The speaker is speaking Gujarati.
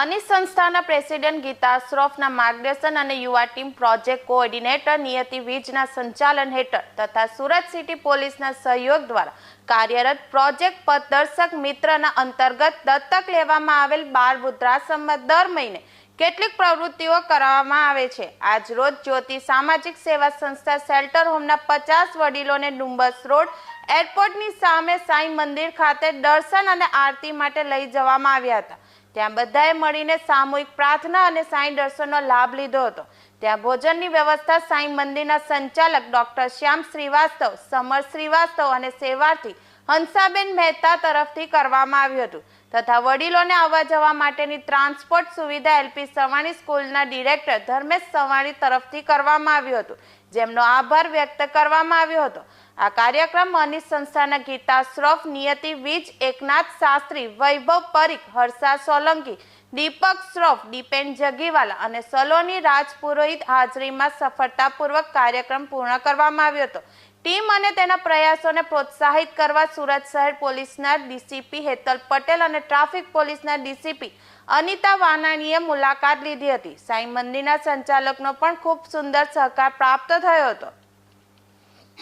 અનિસ સંસ્થાના પ્રેસિડેન્ટ ગીતા શ્રોફના માર્ગદર્શન અને યુવા ટીમ પ્રોજેક્ટ કોઓર્ડિનેટર નિયતિ વીજના સંચાલન હેઠળ તથા સુરત સિટી પોલીસના સહયોગ દ્વારા કાર્યરત પ્રોજેક્ટ પથદર્શક મિત્રના અંતર્ગત દત્તક લેવામાં આવેલ બાળ વૃદ્ધાશ્રમમાં દર મહિને કેટલીક પ્રવૃત્તિઓ કરાવવામાં આવે છે. આજ રોજ જ્યોતિ સામાજિક સેવા સંસ્થા શેલ્ટર હોમના પચાસ વડીલોને ડુંબસ રોડ એરપોર્ટની સામે સાંઈ મંદિર ખાતે દર્શન અને આરતી માટે લઈ જવામાં આવ્યા હતા. ત્યાં બધાએ મળીને સામૂહિક પ્રાર્થના અને સાંઈ દર્શનનો લાભ લીધો હતો. ત્યાં ભોજનની વ્યવસ્થા સાંઈ મંદિરના સંચાલક ડોક્ટર શ્યામ શ્રીવાસ્તવ, સમર શ્રીવાસ્તવ અને સેવાર્થી હંસાબેન મહેતા તરફથી કરવામાં આવ્યું હતું તથા વડીલોને આવવા જવા માટેની ટ્રાન્સપોર્ટ સુવિધા એલપી સવાણી સ્કૂલના ડિરેક્ટર ધર્મેશ સવાણી તરફથી કરવામાં આવ્યું હતું. જેમનો આભાર વ્યક્ત કરવામાં આવ્યો હતો. આ કાર્યક્રમ અનિસ સંસ્થાના ગીતા શ્રોફ નિયતિ, વીજ, એકનાથ શાસ્ત્રી, વૈભવ પરીખ, હર્ષા સોલંકી, દીપક શ્રોફ, દીપેન જગીવાલા અને સલોની રાજપુરોહિત હાજરીમાં સફળતાપૂર્વક કાર્યક્રમ પૂર્ણ કરવામાં આવ્યો હતો. ટીમ અને તેના પ્રયાસોને પ્રોત્સાહિત કરવા સુરત શહેર પોલીસના ડીસીપી હેતલ પટેલ અને ટ્રાફિક પોલીસના ડીસીપી અનિતા વાનાણીએ મુલાકાત લીધી હતી. સાંઈ મંદિરના સંચાલકનો પણ ખૂબ સુંદર સહકાર પ્રાપ્ત થયો હતો.